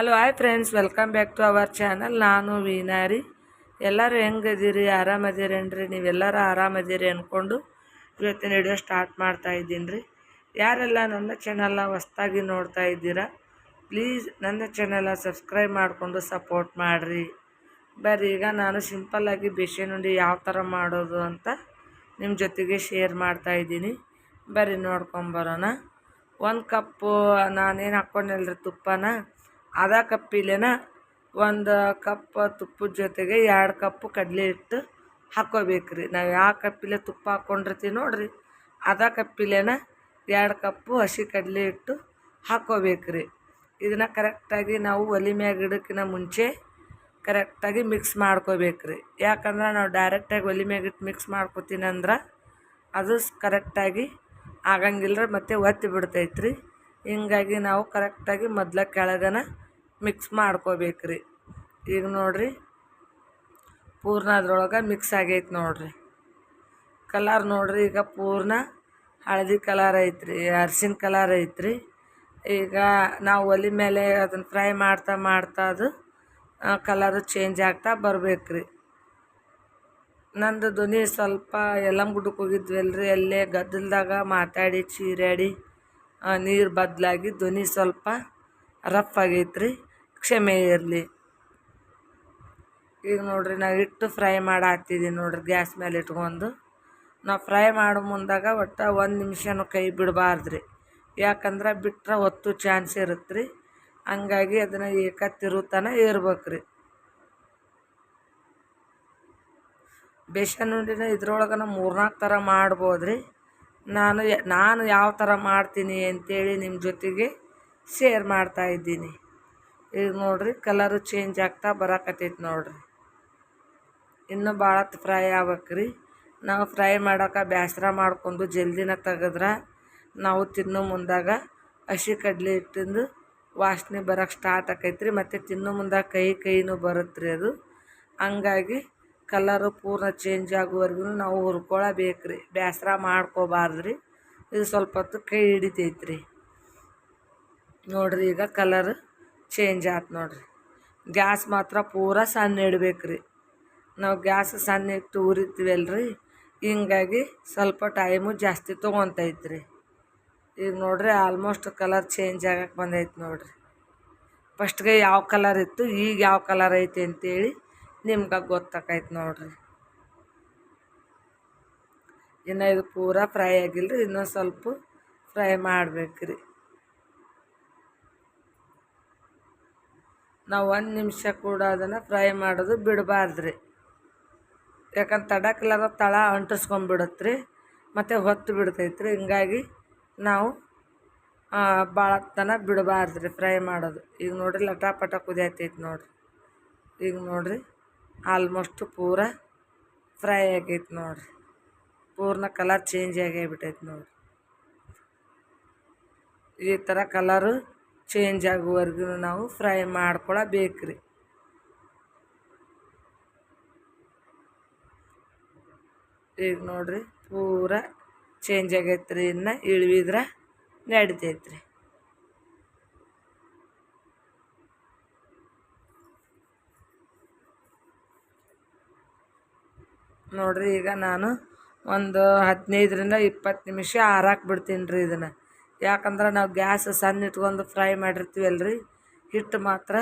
Hello hi friends welcome back to our channel ನಾನು ವೀನಾರಿ ಎಲ್ಲರೂ ಹೆಂಗದಿರಿ ಆರಾಮದಿರೇನ್ರಿ ನೀವೆಲ್ಲರೂ ಆರಾಮದಿರಿ ಅಂದ್ಕೊಂಡು ಇವತ್ತಿನ ವಿಡಿಯೋ ಸ್ಟಾರ್ಟ್ ಮಾಡ್ತಾ ಇದ್ದೀನಿ ರೀ. ಯಾರೆಲ್ಲ ನನ್ನ ಚಾನಲ್ನ ಹೊಸ್ದಾಗಿ ನೋಡ್ತಾ ಇದ್ದೀರಾ ಪ್ಲೀಸ್ ನನ್ನ ಚಾನಲ್ನ ಸಬ್ಸ್ಕ್ರೈಬ್ ಮಾಡಿಕೊಂಡು ಸಪೋರ್ಟ್ ಮಾಡಿರಿ. ಬರ್ರಿ, ಈಗ ನಾನು ಸಿಂಪಲ್ಲಾಗಿ ಬಿಸಿ ಯಾವ ಥರ ಮಾಡೋದು ಅಂತ ನಿಮ್ಮ ಜೊತೆಗೆ ಶೇರ್ ಮಾಡ್ತಾ ಇದ್ದೀನಿ. ಬರ್ರಿ ನೋಡ್ಕೊಂಬರೋಣ ಒಂದು ಕಪ್ಪು ನಾನೇನು ಹಾಕ್ಕೊಂಡಲ್ರಿ ತುಪ್ಪನ. ಅದ ಕಪ್ಪಿಲೆನ ಒಂದು ಕಪ್ ತುಪ್ಪದ ಜೊತೆಗೆ ಎರಡು ಕಪ್ ಕಡಲೆ ಹಿಟ್ಟು ಹಾಕ್ಕೋಬೇಕ್ರಿ ನಾವು ಯಾವ ಕಪ್ಪಿಲೆ ತುಪ್ಪ ಹಾಕ್ಕೊಂಡಿರ್ತೀವಿ ನೋಡಿರಿ. ಅದ ಕಪ್ಪಿಲೆನ ಎರಡು ಕಪ್ಪು ಹಸಿ ಕಡಲೆ ಹಿಟ್ಟು ಹಾಕ್ಕೋಬೇಕ್ರಿ ಇದನ್ನು ಕರೆಕ್ಟಾಗಿ ನಾವು ಒಲೆ ಮ್ಯಾಗ ಮುಂಚೆ ಕರೆಕ್ಟಾಗಿ ಮಿಕ್ಸ್ ಮಾಡ್ಕೋಬೇಕ್ರಿ. ಯಾಕಂದ್ರೆ ನಾವು ಡೈರೆಕ್ಟಾಗಿ ಒಲೆ ಮ್ಯಾಗ ಇಟ್ಟು ಮಿಕ್ಸ್ ಮಾಡ್ಕೋತೀನಿ ಅಂದ್ರೆ ಅದು ಕರೆಕ್ಟಾಗಿ ಆಗಂಗಿಲ್ಲ ಮತ್ತೆ ಒತ್ತಿ ಬಿಡ್ತೈತ್ರಿ. ಹಿಂಗಾಗಿ ನಾವು ಕರೆಕ್ಟಾಗಿ ಮೊದ್ಲ ಕೆಳಗನ ಮಿಕ್ಸ್ ಮಾಡ್ಕೋಬೇಕು ರೀ ಈಗ ನೋಡಿರಿ ಪೂರ್ಣ ಅದ್ರೊಳಗೆ ಮಿಕ್ಸ್ ಆಗೈತೆ ನೋಡಿರಿ. ಕಲರ್ ನೋಡಿರಿ, ಈಗ ಪೂರ್ಣ ಹಳದಿ ಕಲರ್ ಐತ್ರಿ, ಅರ್ಶಿನ ಕಲರ್ ಐತ್ರಿ. ಈಗ ನಾವು ಒಲೆ ಮೇಲೆ ಅದನ್ನು ಫ್ರೈ ಮಾಡ್ತಾ ಮಾಡ್ತಾ ಅದು ಕಲರ್ ಚೇಂಜ್ ಆಗ್ತಾ ಬರ್ಬೇಕ್ರಿ. ನಂದು ಧ್ವನಿ ಸ್ವಲ್ಪ ಎಲ್ಲಂ ಗುಡ್ಡಕ್ಕೆ ಹೋಗಿದ್ವಲ್ರಿ, ಅಲ್ಲೇ ಗದ್ದಲ್ದಾಗ ಮಾತಾಡಿ, ಚೀರಾಡಿ ನೀರು ಬದಲಾಗಿ ಧ್ವನಿ ಸ್ವಲ್ಪ ರಫ್ ಆಗೈತ್ರಿ. ಕ್ಷಮೆ ಇರಲಿ. ಈಗ ನೋಡ್ರಿ ನಾವು ಹಿಟ್ಟು ಫ್ರೈ ಮಾಡಿ ಹಾಕ್ತಿದ್ದೀವಿ ನೋಡ್ರಿ ಗ್ಯಾಸ್ ಮೇಲೆ ಇಟ್ಕೊಂಡು ನಾವು ಫ್ರೈ ಮಾಡೋ ಮುಂದಾಗ ಒಟ್ಟು ಒಂದು ನಿಮಿಷನೂ ಕೈ ಬಿಡಬಾರ್ದ್ರಿ. ಯಾಕಂದ್ರೆ ಬಿಟ್ಟರೆ ಹೊತ್ತು ಚಾನ್ಸ್ ಇರುತ್ತೆ ರೀ ಹಂಗಾಗಿ ಅದನ್ನು ಏಕ ತಿರುತನ ರೀ ಬೇಸನ್ ಉಂಡಿನ ಇದ್ರೊಳಗನ ಮೂರ್ನಾಲ್ಕು ಥರ ಮಾಡ್ಬೋದು ರೀ ನಾನು ನಾನು ಯಾವ ಥರ ಮಾಡ್ತೀನಿ ಅಂತೇಳಿ ನಿಮ್ಮ ಜೊತೆಗೆ ಶೇರ್ ಮಾಡ್ತಾ ಇದ್ದೀನಿ. ಈಗ ನೋಡ್ರಿ ಕಲರು ಚೇಂಜ್ ಆಗ್ತಾ ಬರಾಕತ್ತೈತಿ ನೋಡ್ರಿ. ಇನ್ನೂ ಭಾಳ ಫ್ರೈ ಆಗ್ಬೇಕ್ರಿ. ನಾವು ಫ್ರೈ ಮಾಡೋಕೆ ಬೇಸರ ಮಾಡ್ಕೊಂಡು ಜಲ್ದಿನ ತೆಗೆದ್ರೆ ನಾವು ತಿನ್ನೋ ಮುಂದಾಗ ಹಸಿ ಕಡಲೆ ಇಟ್ಟಿಂದು ವಾಸನೆ ಬರೋಕ್ಕೆ ಸ್ಟಾರ್ಟ್ ಆಕೈತ್ರಿ. ಮತ್ತು ತಿನ್ನೋ ಮುಂದಾಗ ಕೈ ಕೈನೂ ಬರುತ್ತೆ ರೀ ಅದು. ಹಂಗಾಗಿ ಕಲರು ಪೂರ್ಣ ಚೇಂಜ್ ಆಗುವವರೆಗೂ ನಾವು ಹುರ್ಕೊಳಬೇಕ್ರಿ. ಬೇಸರ ಮಾಡ್ಕೋಬಾರ್ದು ರೀ ಇದು ಸ್ವಲ್ಪ ಹೊತ್ತು ಕೈ ಹಿಡಿತೈತ್ರಿ. ನೋಡ್ರಿ ಈಗ ಕಲರ್ ಚೇಂಜ್ ಆಯ್ತು ನೋಡಿರಿ. ಗ್ಯಾಸ್ ಮಾತ್ರ ಪೂರ ಸಣ್ಣ ರೀ ನಾವು ಗ್ಯಾಸ್ ಸಣ್ಣ ಇಟ್ಟು ಉರಿತೀವಲ್ರಿ ಹಿಂಗಾಗಿ ಸ್ವಲ್ಪ ಟೈಮು ಜಾಸ್ತಿ ತೊಗೊತೈತ್ರಿ. ಈಗ ನೋಡ್ರಿ ಆಲ್ಮೋಸ್ಟ್ ಕಲರ್ ಚೇಂಜ್ ಆಗಕ್ಕೆ ಬಂದೈತೆ ನೋಡ್ರಿ. ಫಸ್ಟ್ಗೆ ಯಾವ ಕಲರ್ ಇತ್ತು, ಈಗ ಯಾವ ಕಲರ್ ಐತೆ ಅಂತೇಳಿ ನಿಮ್ಗೆ ಗೊತ್ತಾಕೈತೆ ನೋಡ್ರಿ. ಇನ್ನು ಇದು ಪೂರ ಫ್ರೈ ಆಗಿಲ್ಲ ರೀ ಇನ್ನೊಂದು ಸ್ವಲ್ಪ ಫ್ರೈ ಮಾಡ್ಬೇಕ್ರಿ. ನಾವು ಒಂದು ನಿಮಿಷ ಕೂಡ ಅದನ್ನು ಫ್ರೈ ಮಾಡೋದು ಬಿಡಬಾರ್ದ್ರಿ. ಯಾಕಂದ್ರೆ ತಡಕ್ಲಾರ ತಳ ಅಂಟಿಸ್ಕೊಂಡ್ಬಿಡತ್ತೆ ರೀ ಮತ್ತು ಹೊತ್ತು ಬಿಡ್ತೈತೆ ರೀ ಹಿಂಗಾಗಿ ನಾವು ಭಾಳ ತನ ಬಿಡಬಾರ್ದು ರೀ ಫ್ರೈ ಮಾಡೋದು. ಈಗ ನೋಡ್ರಿ ಲಟಾಪಟ ಕುದಿಯತೈತೆ ನೋಡಿರಿ. ಈಗ ನೋಡಿರಿ ಆಲ್ಮೋಸ್ಟ್ ಪೂರ ಫ್ರೈ ಆಗೈತೆ ನೋಡಿರಿ. ಪೂರ್ಣ ಕಲರ್ ಚೇಂಜ್ ಆಗೇ ಬಿಟ್ಟೈತೆ ನೋಡ್ರಿ. ಈ ಥರ ಕಲರು ಚೇಂಜ್ ಆಗುವವರೆಗೂ ನಾವು ಫ್ರೈ ಮಾಡ್ಕೊಳಬೇಕ್ರಿ. ಈಗ ನೋಡ್ರಿ ಪೂರ ಚೇಂಜ್ ಆಗೈತೆ ರೀ ಇನ್ನು ಇಳಿವಿದ್ರೆ ನಡಿತೈತೆ ರೀ ನೋಡ್ರಿ ಈಗ ನಾನು ಒಂದು ಹದಿನೈದರಿಂದ ಇಪ್ಪತ್ತು ನಿಮಿಷ ಆರಾಕ್ ಬಿಡ್ತೀನಿ ರೀ ಇದನ್ನು. ಯಾಕಂದ್ರೆ ನಾವು ಗ್ಯಾಸ್ ಸಣ್ಣ ಇಟ್ಕೊಂಡು ಫ್ರೈ ಮಾಡಿರ್ತೀವಲ್ರಿ ಹಿಟ್ಟು ಮಾತ್ರ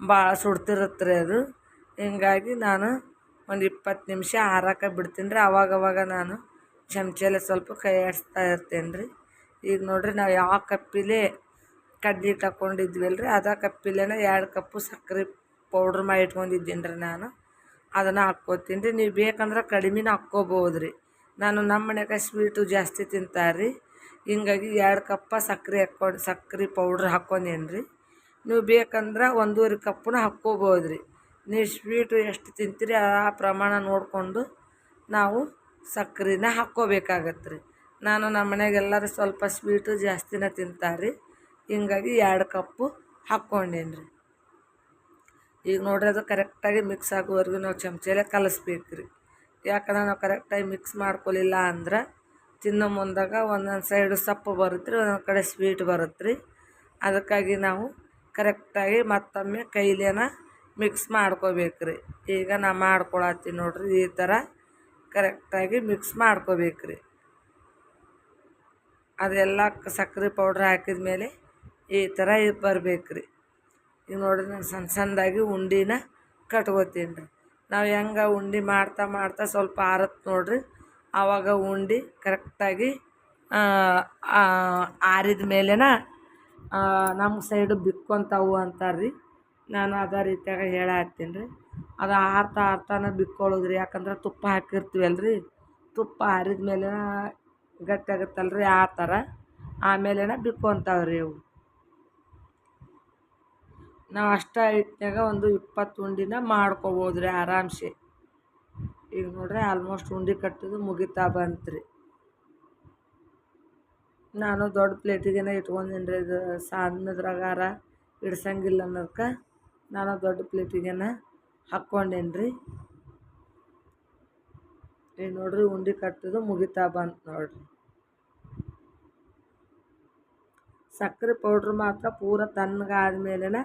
ಭಾಳ ಸುಡ್ತಿರುತ್ತೆ ರೀ ಅದು. ಹಿಂಗಾಗಿ ನಾನು ಒಂದು ಇಪ್ಪತ್ತು ನಿಮಿಷ ಆರಕ್ಕೆ ಬಿಡ್ತೀನಿ ರೀ. ಅವಾಗವಾಗ ನಾನು ಚಮಚೆಲೆ ಸ್ವಲ್ಪ ಕೈ ಆಡಿಸ್ತಾ ಇರ್ತೇನೆ ರೀ. ಈಗ ನೋಡಿರಿ ನಾವು ಯಾವ ಕಪ್ಪಿಲೆ ಕಡ್ಲಿ ಹಿಟ್ಟು ಹಾಕ್ಕೊಂಡಿದ್ವಲ್ರಿ ಅದೇ ಕಪ್ಪಿಲೆನ ಎರಡು ಕಪ್ಪು ಸಕ್ಕರೆ ಪೌಡ್ರ್ ಮಾಡಿ ಇಟ್ಕೊಂಡಿದ್ದೀನಿ ರೀ ನಾನು. ಅದನ್ನು ಹಾಕ್ಕೋತೀನಿ ರೀ. ನೀವು ಬೇಕಂದ್ರೆ ಕಡಿಮೆನ ಹಾಕ್ಕೋಬೋದು ರೀ. ನಾನು ನಮ್ಮ ಮನ್ಯಾಗ ಸ್ವೀಟು ಜಾಸ್ತಿ ತಿಂತಾರೆ ರೀ. ಹಿಂಗಾಗಿ ಎರಡು ಕಪ್ಪ ಸಕ್ಕರೆ ಹಾಕ್ಕೊಂಡು, ಸಕ್ಕರೆ ಪೌಡ್ರ್ ಹಾಕ್ಕೊಂಡೇನಿ ರೀ ನೀವು ಬೇಕಂದ್ರೆ ಒಂದೂವರೆ ಕಪ್ಪನ ಹಾಕ್ಕೋಬೋದು ರೀ ನೀವು ಸ್ವೀಟು ಎಷ್ಟು ತಿಂತೀರಿ ಆ ಪ್ರಮಾಣ ನೋಡಿಕೊಂಡು ನಾವು ಸಕ್ರೆನ ಹಾಕ್ಕೋಬೇಕಾಗತ್ತೆ ರೀ ನಾನು ನಮ್ಮ ಮನೆಗೆಲ್ಲರೂ ಸ್ವಲ್ಪ ಸ್ವೀಟು ಜಾಸ್ತಿನ ತಿಂತಾರೆ. ರೀ ಹಿಂಗಾಗಿ ಎರಡು ಕಪ್ಪು ಹಾಕ್ಕೊಂಡೇನಿ ರೀ ಈಗ ನೋಡ್ರಿ ಅದು ಕರೆಕ್ಟಾಗಿ ಮಿಕ್ಸ್ ಆಗುವವರೆಗೂ ನಾವು ಚಮಚೆಲೆ ಕಲಿಸ್ಬೇಕು ರೀ ಯಾಕಂದ್ರೆ ನಾವು ಕರೆಕ್ಟಾಗಿ ಮಿಕ್ಸ್ ಮಾಡ್ಕೊಲಿಲ್ಲ ಅಂದ್ರೆ ತಿನ್ನೋ ಮುಂದಾಗ ಒಂದೊಂದು ಸೈಡು ಸಪ್ಪು ಬರುತ್ತೆ ರೀ ಒಂದೊಂದು ಕಡೆ ಸ್ವೀಟ್ ಬರುತ್ತೆ ರೀ ಅದಕ್ಕಾಗಿ ನಾವು ಕರೆಕ್ಟಾಗಿ ಮತ್ತೊಮ್ಮೆ ಕೈಲೇನ ಮಿಕ್ಸ್ ಮಾಡ್ಕೋಬೇಕು ರೀ ಈಗ ನಾ ಮಾಡ್ಕೊಳತ್ತೀನಿ ನೋಡ್ರಿ, ಈ ಥರ ಕರೆಕ್ಟಾಗಿ ಮಿಕ್ಸ್ ಮಾಡ್ಕೋಬೇಕು ರೀ ಅದೆಲ್ಲ ಸಕ್ಕರೆ ಪೌಡ್ರ್ ಹಾಕಿದ ಮೇಲೆ ಈ ಥರ ಬರಬೇಕು ರೀ ಈಗ ನೋಡ್ರಿ, ನಾನು ಸಣ್ಣ ಸಣ್ಣದಾಗಿ ಉಂಡಿನ ಕಟ್ಕೋತೀನಿ ರೀ. ನಾವು ಹೆಂಗೆ ಉಂಡೆ ಮಾಡ್ತಾ ಮಾಡ್ತಾ ಸ್ವಲ್ಪ ಆರತ್ತೆ ನೋಡ್ರಿ. ಆವಾಗ ಉಂಡೆ ಕರೆಕ್ಟಾಗಿ ಆರಿದ ಮೇಲೆನ ನಮ್ಮ ಸೈಡು ಬಿಕ್ಕೊಂತಾವು ಅಂತಾರೆ ರೀ ನಾನು ಅದೇ ರೀತಿಯಾಗ ಹೇಳತ್ತೀನಿ. ರೀ ಅದು ಆರ್ತಾ ಆರ್ತಾನ ಬಿಕ್ಕೊಳ್ಳೋದು ರೀ ಯಾಕಂದ್ರೆ ತುಪ್ಪ ಹಾಕಿರ್ತೀವಲ್ಲ ರೀ ತುಪ್ಪ ಆರಿದ ಮೇಲೆ ಗಟ್ಟಿ ಆಗುತ್ತಲ್ಲ ರೀ ಆ ಥರ. ಆಮೇಲೆನ ಬಿಕ್ಕೊಂತಾವೆ ರೀ ಅವು ನಾವು ಅಷ್ಟು ಹಿಟ್ನಾಗ ಒಂದು ಇಪ್ಪತ್ತು ಉಂಡಿನ ಮಾಡ್ಕೊಬೋದು ರೀ ಆರಾಮ್ಸೆ ಈಗ ನೋಡ್ರಿ ಆಲ್ಮೋಸ್ಟ್ ಉಂಡೆ ಕಟ್ಟೋದು ಮುಗಿತಾ ಬಂತು ನಾನು ದೊಡ್ಡ ಪ್ಲೇಟಿಗೆನ ಇಟ್ಕೊಂಡೀನಿ ರೀ ಇದು ಸಣ್ಣದ್ರಾಗಾರ ಇಡ್ಸಂಗಿಲ್ಲ ಅನ್ನೋದಕ್ಕೆ ನಾನು ದೊಡ್ಡ ಪ್ಲೇಟಿಗೆನ ಹಾಕ್ಕೊಂಡೇನಿ ರೀ ಈಗ ನೋಡ್ರಿ ಉಂಡೆ ಕಟ್ಟೋದು ಮುಗಿತಾ ಬಂತು ನೋಡ್ರಿ. ಸಕ್ಕರೆ ಪೌಡ್ರ್ ಮಾತ್ರ ಪೂರ ತಣ್ಣಗಾದ್ಮೇಲೆನ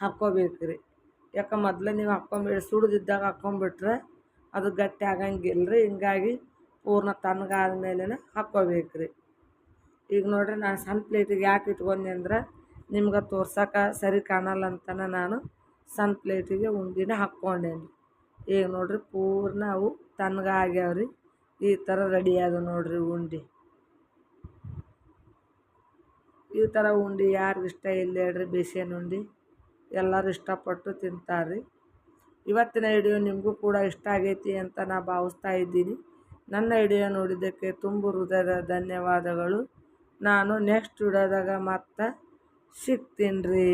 ಹಾಕ್ಕೋಬೇಕು ರೀ ಯಾಕೆ ಮೊದಲೇ ನೀವು ಹಾಕ್ಕೊಂಬಿಡಿ ಸುಡ್ದಿದ್ದಾಗ ಹಾಕ್ಕೊಂಬಿಟ್ರೆ ಅದು ಗಟ್ಟಿ ಆಗಂಗಿಲ್ಲ ರೀ ಹಿಂಗಾಗಿ ಪೂರ್ಣ ತಣ್ಣಗಾದ್ಮೇಲೆನ ಹಾಕ್ಕೋಬೇಕು ರೀ ಈಗ ನೋಡ್ರಿ ನಾನು ಸಣ್ಣ ಪ್ಲೇಟಿಗೆ ಯಾಕೆ ಇಟ್ಕೊಂಡೆ ಅಂದ್ರೆ ನಿಮ್ಗೆ ತೋರ್ಸಕ್ಕೆ ಸರಿ ಕಾಣಲ್ಲ ಅಂತನ ನಾನು ಸಣ್ಣ ಪ್ಲೇಟಿಗೆ ಉಂಡಿನ ಹಾಕ್ಕೊಂಡೇನಿ. ಈಗ ನೋಡ್ರಿ ಪೂರ್ಣ ಅವು ತಣ್ಣಗಾಗ್ಯಾವ ರೀ ಈ ಥರ ರೆಡಿ ಆದ ನೋಡ್ರಿ ಉಂಡೆ. ಈ ಥರ ಉಂಡೆ ಯಾರಿಗಿಷ್ಟ ಇಲ್ಲ ಹೇಳ್ರಿ ಬೇಸಿನ ಉಂಡೆ. ಎಲ್ಲರೂ ಇಷ್ಟಪಟ್ಟು ತಿಂತಾರೆ ರೀ ಇವತ್ತಿನ ವಿಡಿಯೋ ನಿಮಗೂ ಕೂಡ ಇಷ್ಟ ಆಗೈತಿ ಅಂತ ನಾನು ಭಾವಿಸ್ತಾ ಇದ್ದೀನಿ. ನನ್ನ ವಿಡಿಯೋ ನೋಡಿದ್ದಕ್ಕೆ ತುಂಬ ಹೃದಯದ ಧನ್ಯವಾದಗಳು. ನಾನು ನೆಕ್ಸ್ಟ್ ವಿಡಿಯೋದಾಗ ಮತ್ತೆ ಸಿಗ್ತೀನಿ ರೀ.